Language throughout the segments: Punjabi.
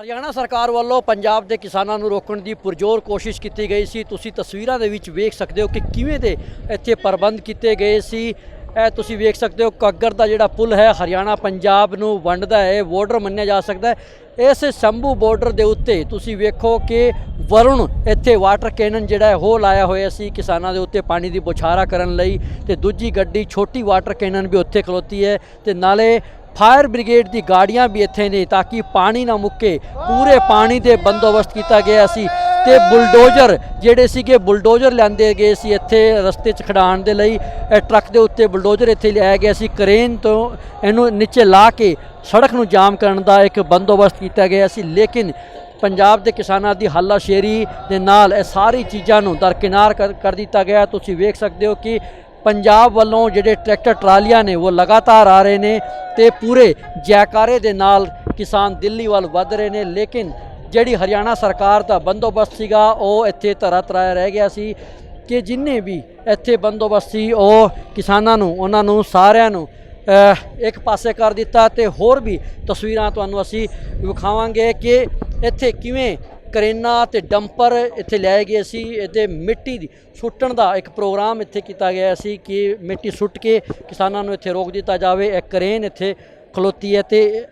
ਹਰਿਆਣਾ ਸਰਕਾਰ ਵੱਲੋਂ ਪੰਜਾਬ ਦੇ ਕਿਸਾਨਾਂ ਨੂੰ ਰੋਕਣ ਦੀ ਪੁਰਜ਼ੋਰ ਕੋਸ਼ਿਸ਼ ਕੀਤੀ ਗਈ ਸੀ। ਤੁਸੀਂ ਤਸਵੀਰਾਂ ਦੇ ਵਿੱਚ ਵੇਖ ਸਕਦੇ ਹੋ ਕਿ ਕਿਵੇਂ ਦੇ ਇੱਥੇ ਪ੍ਰਬੰਧ ਕੀਤੇ ਗਏ ਸੀ। ਇਹ ਤੁਸੀਂ ਵੇਖ ਸਕਦੇ ਹੋ ਕੱਗਰ ਦਾ ਜਿਹੜਾ ਪੁਲ ਹੈ, ਹਰਿਆਣਾ ਪੰਜਾਬ ਨੂੰ ਵੰਡਦਾ ਹੈ ਬਾਰਡਰ ਮੰਨਿਆ ਜਾ ਸਕਦਾ ਹੈ। ਇਸ ਸ਼ੰਭੂ ਬਾਰਡਰ ਦੇ ਉੱਤੇ ਤੁਸੀਂ ਵੇਖੋ ਕਿ ਵਰੁਣ ਇੱਥੇ ਵਾਟਰ ਕੈਨਨ ਜਿਹੜਾ ਹੈ, ਉਹ ਲਾਇਆ ਹੋਇਆ ਸੀ ਕਿਸਾਨਾਂ ਦੇ ਉੱਤੇ ਪਾਣੀ ਦੀ ਬੁਛਾਰਾ ਕਰਨ ਲਈ ਤੇ ਦੂਜੀ ਗੱਡੀ ਛੋਟੀ ਵਾਟਰ ਕੈਨਨ ਵੀ ਉੱਥੇ ਖਲੋਤੀ ਹੈ ਤੇ ਨਾਲੇ ਫਾਇਰ ਬ੍ਰਿਗੇਡ ਦੀ ਗਾੜੀਆਂ ਵੀ ਇੱਥੇ ਨੇ ਤਾਂ ਕਿ ਪਾਣੀ ਨਾ ਮੁੱਕੇ। ਪੂਰੇ ਪਾਣੀ ਦੇ ਬੰਦੋਬਸਤ ਕੀਤਾ ਗਿਆ ਸੀ ਤੇ ਬੁਲਡੋਜ਼ਰ ਜਿਹੜੇ ਸੀਗੇ, ਬੁਲਡੋਜ਼ਰ ਲਿਆਂਦੇ ਗਏ ਸੀ ਇੱਥੇ ਰਸਤੇ 'ਚ ਖੜਾਉਣ ਦੇ ਲਈ। ਇਹ ਟਰੱਕ ਦੇ ਉੱਤੇ ਬੁਲਡੋਜ਼ਰ ਇੱਥੇ ਲਿਆਇਆ ਗਿਆ ਸੀ। ਕਰੇਨ ਤੋਂ ਇਹਨੂੰ ਨੀਚੇ ਲਾ ਕੇ ਸੜਕ ਨੂੰ ਜਾਮ ਕਰਨ ਦਾ ਇੱਕ ਬੰਦੋਬਸਤ ਕੀਤਾ ਗਿਆ ਸੀ। ਲੇਕਿਨ ਪੰਜਾਬ ਦੇ ਕਿਸਾਨਾਂ ਦੀ ਹੱਲਾਸ਼ੇਰੀ ਦੇ ਨਾਲ ਇਹ ਸਾਰੀ ਚੀਜ਼ਾਂ ਨੂੰ ਦਰਕਿਨਾਰ ਕਰ ਦਿੱਤਾ ਗਿਆ। ਤੁਸੀਂ ਵੇਖ ਸਕਦੇ ਹੋ ਕਿ ਪੰਜਾਬ ਵੱਲੋਂ ਜਿਹੜੇ ਟਰੈਕਟਰ ਟਰਾਲੀਆਂ ਨੇ ਉਹ ਲਗਾਤਾਰ ਆ ਰਹੇ ਨੇ ਤੇ ਪੂਰੇ ਜੈਕਾਰੇ ਦੇ ਨਾਲ ਕਿਸਾਨ ਦਿੱਲੀ ਵੱਲ ਵੱਧ ਰਹੇ ਨੇ। ਲੇਕਿਨ ਜਿਹੜੀ ਹਰਿਆਣਾ ਸਰਕਾਰ ਦਾ ਬੰਦੋਬਸਤ ਸੀਗਾ, ਉਹ ਇੱਥੇ ਤਰ੍ਹਾਂ ਤਰਾਇਆ ਰਹਿ ਗਿਆ ਸੀ ਕਿ ਜਿੰਨੇ ਵੀ ਇੱਥੇ ਬੰਦੋਬਸਤ ਸੀ, ਉਹ ਕਿਸਾਨਾਂ ਨੂੰ, ਉਹਨਾਂ ਨੂੰ, ਸਾਰਿਆਂ ਨੂੰ ਇੱਕ ਪਾਸੇ ਕਰ ਦਿੱਤਾ ਤੇ ਹੋਰ ਵੀ ਤਸਵੀਰਾਂ ਤੁਹਾਨੂੰ ਅਸੀਂ ਵਿਖਾਵਾਂਗੇ ਕਿ ਇੱਥੇ ਕਿਵੇਂ ਕਰੇਨਾ ਤੇ ਡੰਪਰ ਇੱਥੇ ਲਿਆਏ ਗਏ ਸੀ। ਇਹਦੇ ਮਿੱਟੀ ਦੀ ਸੁੱਟਣ ਦਾ ਇੱਕ ਪ੍ਰੋਗਰਾਮ ਇੱਥੇ ਕੀਤਾ ਗਿਆ ਸੀ ਕਿ ਮਿੱਟੀ ਸੁੱਟ ਕੇ ਕਿਸਾਨਾਂ ਨੂੰ ਇੱਥੇ ਰੋਕ ਦਿੱਤਾ ਜਾਵੇ। ਇੱਕ ਕਰੇਨ ਇੱਥੇ ਖਲੋਤੀ ਹੈ ਤੇ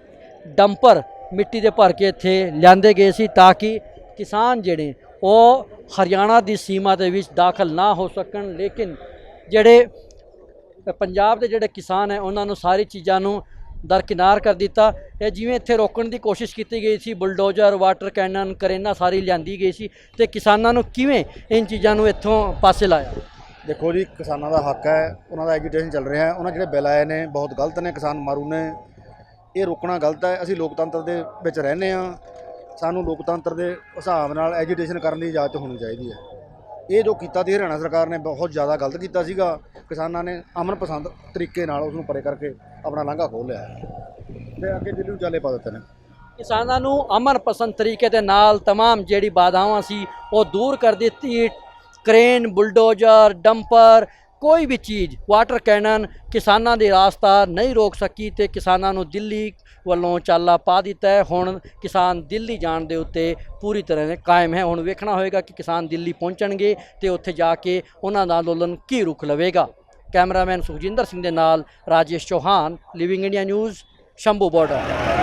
ਡੰਪਰ ਮਿੱਟੀ ਦੇ ਭਰ ਕੇ ਇੱਥੇ ਲਿਆਂਦੇ ਗਏ ਸੀ ਤਾਂ ਕਿ ਕਿਸਾਨ ਜਿਹੜੇ ਉਹ ਹਰਿਆਣਾ ਦੀ ਸੀਮਾ ਦੇ ਵਿੱਚ ਦਾਖਲ ਨਾ ਹੋ ਸਕਣ। ਲੇਕਿਨ ਜਿਹੜੇ ਪੰਜਾਬ ਦੇ ਜਿਹੜੇ ਕਿਸਾਨ ਹੈ, ਉਹਨਾਂ ਨੂੰ ਸਾਰੀ ਚੀਜ਼ਾਂ ਨੂੰ ਦਰਕਿਨਾਰ ਕਰ ਦਿੱਤਾ। ਇਹ ਜਿਵੇਂ ਇੱਥੇ ਰੋਕਣ ਦੀ ਕੋਸ਼ਿਸ਼ ਕੀਤੀ ਗਈ ਸੀ, ਬੁਲਡੋਜ਼ਰ, ਵਾਟਰ ਕੈਨਨ, ਕਰੇਨਾ ਸਾਰੀ ਲਿਆਂਦੀ ਗਈ ਸੀ ਤੇ ਕਿਸਾਨਾਂ ਨੂੰ ਕਿਵੇਂ ਇਨ ਚੀਜ਼ਾਂ ਨੂੰ ਇੱਥੋਂ ਪਾਸੇ ਲਾਇਆ? ਦੇਖੋ ਜੀ, ਕਿਸਾਨਾਂ ਦਾ ਹੱਕ ਹੈ, ਉਹਨਾਂ ਦਾ ਐਜੀਟੇਸ਼ਨ ਚੱਲ ਰਿਹਾ ਹੈ। ਉਹਨਾਂ ਜਿਹੜੇ ਬਿੱਲ ਆਏ ਨੇ, ਬਹੁਤ ਗਲਤ ਨੇ, ਕਿਸਾਨ ਮਾਰੂ ਨੇ। ਇਹ ਰੋਕਣਾ ਗਲਤ ਹੈ। ਅਸੀਂ ਲੋਕਤੰਤਰ ਦੇ ਵਿੱਚ ਰਹਿੰਦੇ ਆ ਸਾਨੂੰ ਲੋਕਤੰਤਰ ਦੇ ਹਿਸਾਬ ਨਾਲ ਐਜੀਟੇਸ਼ਨ ਕਰਨ ਦੀ ਇਜਾਜ਼ਤ ਹੋਣੀ ਚਾਹੀਦੀ ਹੈ। ਇਹ ਜੋ ਕੀਤਾ ਸੀ ਹਰਿਆਣਾ ਸਰਕਾਰ ਨੇ ਬਹੁਤ ਜ਼ਿਆਦਾ ਗਲਤ ਕੀਤਾ ਸੀਗਾ ਕਿਸਾਨਾਂ ਨੇ ਅਮਨ ਪਸੰਦ ਤਰੀਕੇ ਨਾਲ ਉਸ ਨੂੰ ਪਰੇ ਕਰਕੇ ਆਪਣਾ ਲਾਂਘਾ ਖੋਲ੍ਹ ਲਿਆ ਹੈ ਤੇ ਅੱਗੇ ਦਿੱਲੀ ਨੂੰ ਚਾਲੇ ਪਾ ਦਿੱਤੇ ਨੇ ਕਿਸਾਨਾਂ ਨੂੰ ਅਮਨ ਪਸੰਦ ਤਰੀਕੇ ਦੇ ਨਾਲ तमाम ਜਿਹੜੀ ਬਾਧਾਵਾਂ ਸੀ ਉਹ ਦੂਰ ਕਰ ਦਿੱਤੀ ਕ੍ਰੇਨ ਬੁਲਡੋਜ਼ਰ ਡੰਪਰ ਕੋਈ ਵੀ ਚੀਜ਼ ਵਾਟਰ ਕੈਨਨ ਕਿਸਾਨਾਂ ਦੇ ਰਾਸਤਾ ਨਹੀਂ ਰੋਕ ਸਕੀ ਤੇ ਕਿਸਾਨਾਂ ਨੂੰ ਦਿੱਲੀ ਵੱਲੋਂ ਚਾਲਾ ਪਾ ਦਿੱਤਾ ਹੈ। ਹੁਣ ਕਿਸਾਨ ਦਿੱਲੀ ਜਾਣ ਦੇ ਉੱਤੇ ਪੂਰੀ ਤਰ੍ਹਾਂ ਕਾਇਮ ਹੈ। ਹੁਣ ਵੇਖਣਾ ਹੋਏਗਾ ਕਿ ਕਿਸਾਨ ਦਿੱਲੀ ਪਹੁੰਚਣਗੇ ਤੇ ਉੱਥੇ ਜਾ ਕੇ ਉਹਨਾਂ ਦਾ ਅੰਦੋਲਨ ਕੀ ਰੁਖ ਲਵੇਗਾ। ਕੈਮਰਾਮੈਨ ਸੁਖਜਿੰਦਰ ਸਿੰਘ ਦੇ ਨਾਲ Rajesh Chauhan living India news Shambhu border